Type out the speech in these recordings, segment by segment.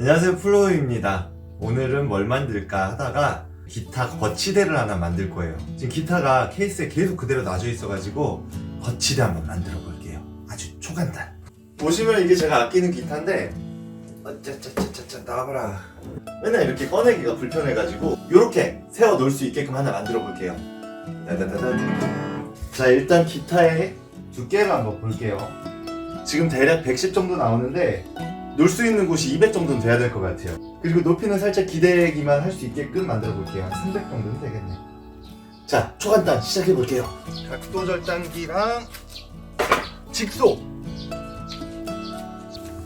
안녕하세요 플로우입니다. 오늘은 뭘 만들까 하다가 기타 거치대를 하나 만들 거예요. 지금 기타가 케이스에 계속 그대로 놔져 있어 가지고 거치대 한번 만들어 볼게요. 아주 초간단. 보시면 이게 제가 아끼는 기타인데 어짜짜짜짜짜 나와봐라. 맨날 이렇게 꺼내기가 불편해 가지고 이렇게 세워 놓을 수 있게끔 하나 만들어 볼게요. 자 일단 기타의 두께를 한번 볼게요. 지금 대략 110 정도 나오는데 놀 수 있는 곳이 200 정도는 돼야 될 것 같아요. 그리고 높이는 살짝 기대기만 할 수 있게끔 만들어 볼게요. 한 300 정도는 되겠네. 자, 초간단 시작해 볼게요. 각도 절단기랑 직소.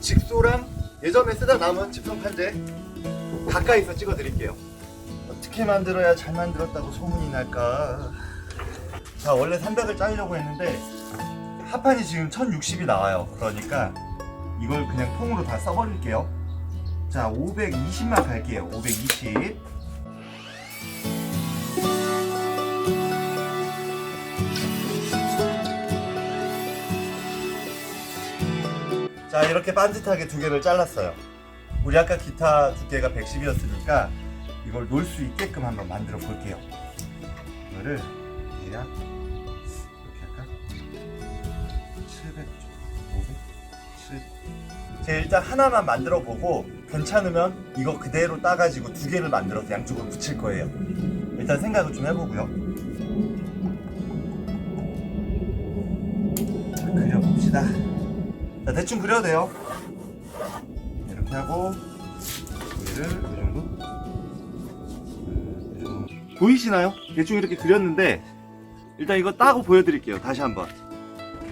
직소랑 예전에 쓰다 남은 판재 가까이서 찍어 드릴게요. 어떻게 만들어야 잘 만들었다고 소문이 날까? 자, 원래 300을 짜려고 했는데 합판이 지금 1060이 나와요. 그러니까 이걸 그냥 통으로 다 써버릴게요. 자, 520만 갈게요. 520. 자, 이렇게 반듯하게 두 개를 잘랐어요. 우리 아까 기타 두께가 110이었으니까 이걸 놓을 수 있게끔 한번 만들어 볼게요. 이거를 대략 제가 일단 하나만 만들어 보고 괜찮으면 이거 그대로 따가지고 두 개를 만들어서 양쪽을 붙일 거예요. 일단 생각을 좀 해보고요. 자, 그려봅시다. 자, 대충 그려도 돼요. 이렇게 하고 얘를 이 정도. 음, 이 정도. 보이시나요? 대충 이렇게 그렸는데 일단 이거 따고 보여드릴게요. 다시 한번.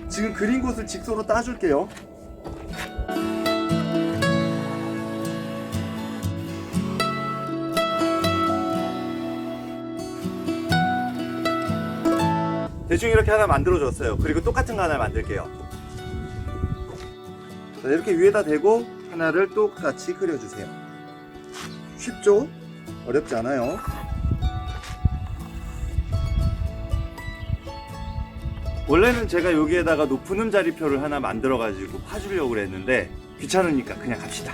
지금 그린 곳을 직소로 따줄게요. 대충 이렇게 하나 만들어줬어요. 그리고 똑같은 거 하나 만들게요. 자, 이렇게 위에다 대고 하나를 똑같이 그려주세요. 쉽죠? 어렵지 않아요. 원래는 제가 여기에다가 높은 음자리표를 하나 만들어가지고 파주려고 그랬는데 귀찮으니까 그냥 합시다.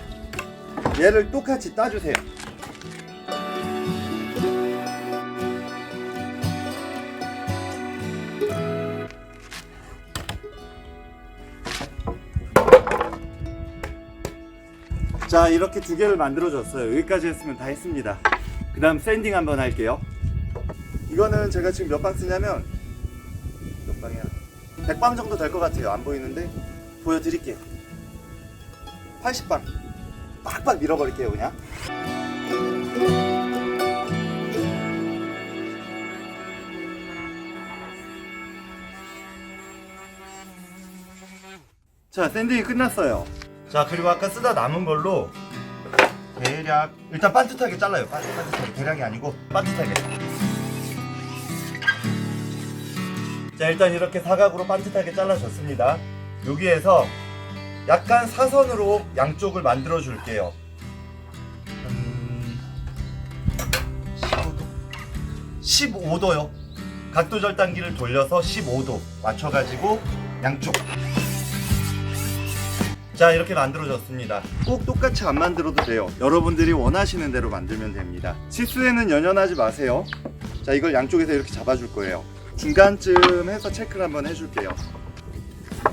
얘를 똑같이 따주세요. 자 이렇게 두 개를 만들어 줬어요. 여기까지 했으면 다 했습니다. 그 다음 샌딩 한번 할게요. 이거는 제가 지금 몇 방 쓰냐면 몇 방이야? 100방 정도 될 것 같아요. 안 보이는데? 보여드릴게요. 80방 빡빡 밀어버릴게요 그냥. 자 샌딩이 끝났어요 자 그리고 아까 쓰다 남은 걸로 대략 일단 반듯하게 잘라요. 반- 반듯하게. 대략이 아니고 반듯하게. 자 일단 이렇게 사각으로 반듯하게 잘라줬습니다. 여기에서 약간 사선으로 양쪽을 만들어 줄게요. 음, 15도. 15도요. 각도 절단기를 돌려서 15도 맞춰가지고 양쪽 자 이렇게 만들어졌습니다. 꼭 똑같이 안 만들어도 돼요. 여러분들이 원하시는 대로 만들면 됩니다. 치수에는 연연하지 마세요. 자 이걸 양쪽에서 이렇게 잡아줄 거예요. 중간쯤 해서 체크를 한번 해줄게요.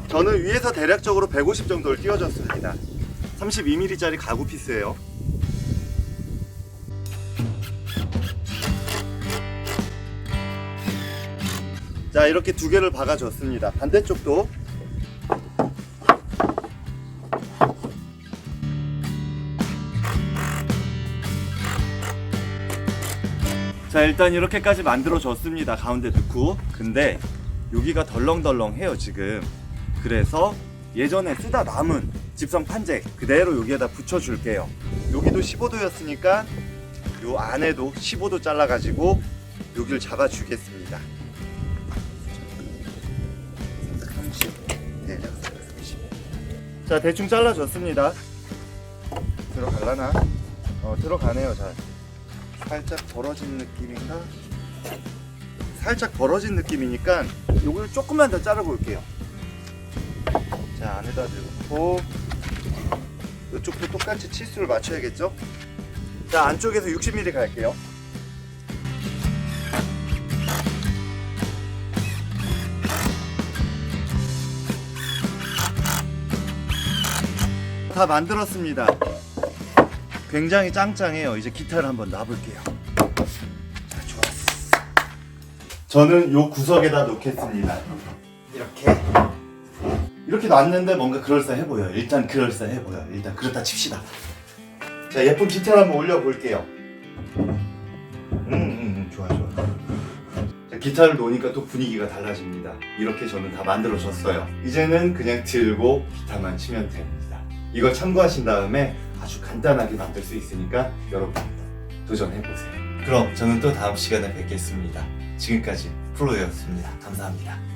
저는 위에서 대략적으로 150 정도를 띄워줬습니다. 32mm 짜리 가구 피스예요. 자 이렇게 두 개를 박아줬습니다. 반대쪽도 자 일단 이렇게까지 만들어 줬습니다 가운데 넣고. 근데 여기가 덜렁덜렁해요 지금. 그래서 예전에 쓰다 남은 집성 판재 그대로 여기에다 붙여 줄게요. 여기도 15도였으니까 요 안에도 15도 잘라 가지고 여기를 잡아 주겠습니다. 30 대략 30. 자 대충 잘라 줬습니다. 들어갈라나? 어 들어가네요 잘 살짝 벌어진 느낌인가? 살짝 벌어진 느낌이니까 요걸 조금만 더 자르고 올게요 자 안에다 넣고 이쪽도 똑같이 치수를 맞춰야겠죠? 자 안쪽에서 60mm 갈게요. 다 만들었습니다. 굉장히 짱짱해요. 이제 기타를 한번 놔볼게요. 자, 좋았어. 저는 요 구석에다 놓겠습니다. 이렇게. 이렇게 놨는데 뭔가 그럴싸해 보여요. 일단 그럴싸해 보여요. 일단 그렇다 칩시다. 자, 예쁜 기타를 한번 올려볼게요. 음, 음, 음, 좋아, 좋아. 자, 기타를 놓으니까 또 분위기가 달라집니다. 이렇게 저는 다 만들어졌어요. 이제는 그냥 들고 기타만 치면 됩니다. 이걸 참고하신 다음에 아주 간단하게 만들 수 있으니까 여러분 도전해보세요. 그럼 저는 또 다음 시간에 뵙겠습니다. 지금까지 프로였습니다. 감사합니다.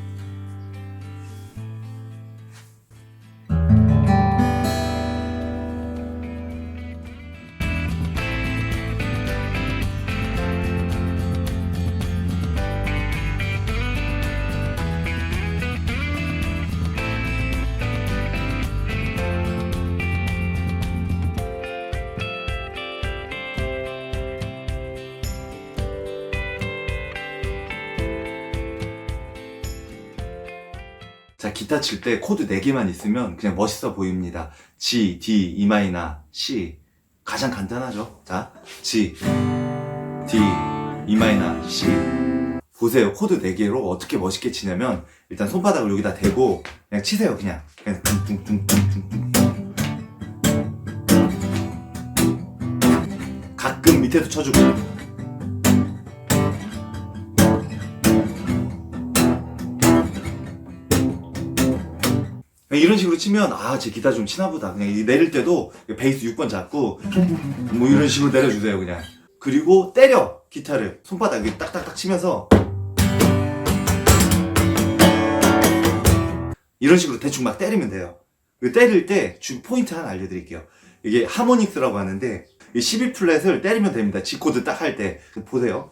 자, 기타 칠 때 코드 4개만 있으면 그냥 멋있어 보입니다. G, D, E 마이너, C. 가장 간단하죠. 자, G, D, E 마이너, C. 보세요. 코드 4개로 어떻게 멋있게 치냐면 일단 손바닥을 여기다 대고 그냥 치세요. 그냥. 그냥 뚱뚱뚱뚱뚱뚱. 가끔 밑에도 쳐주고 이런 식으로 치면 아제 기타 좀 치나 보다. 그냥 이 내릴 때도 베이스 6번 잡고 뭐 이런 식으로 내려주세요 그냥. 그리고 때려 기타를. 손바닥에 딱딱딱 치면서. 이런 식으로 대충 막 때리면 돼요. 그 때릴 때 주 포인트 하나 알려드릴게요. 이게 하모닉스라고 하는데 이 12플랫을 때리면 됩니다. G 코드 딱 할 때. 보세요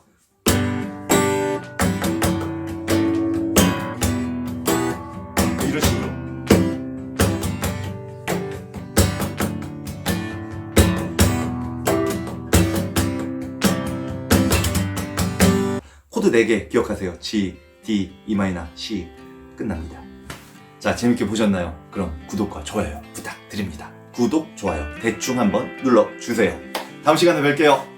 4개 기억하세요. G, D, E 마이너, C 끝납니다. 자, 재밌게 보셨나요? 그럼 구독과 좋아요 부탁드립니다. 구독, 좋아요 대충 한번 눌러주세요. 다음 시간에 뵐게요.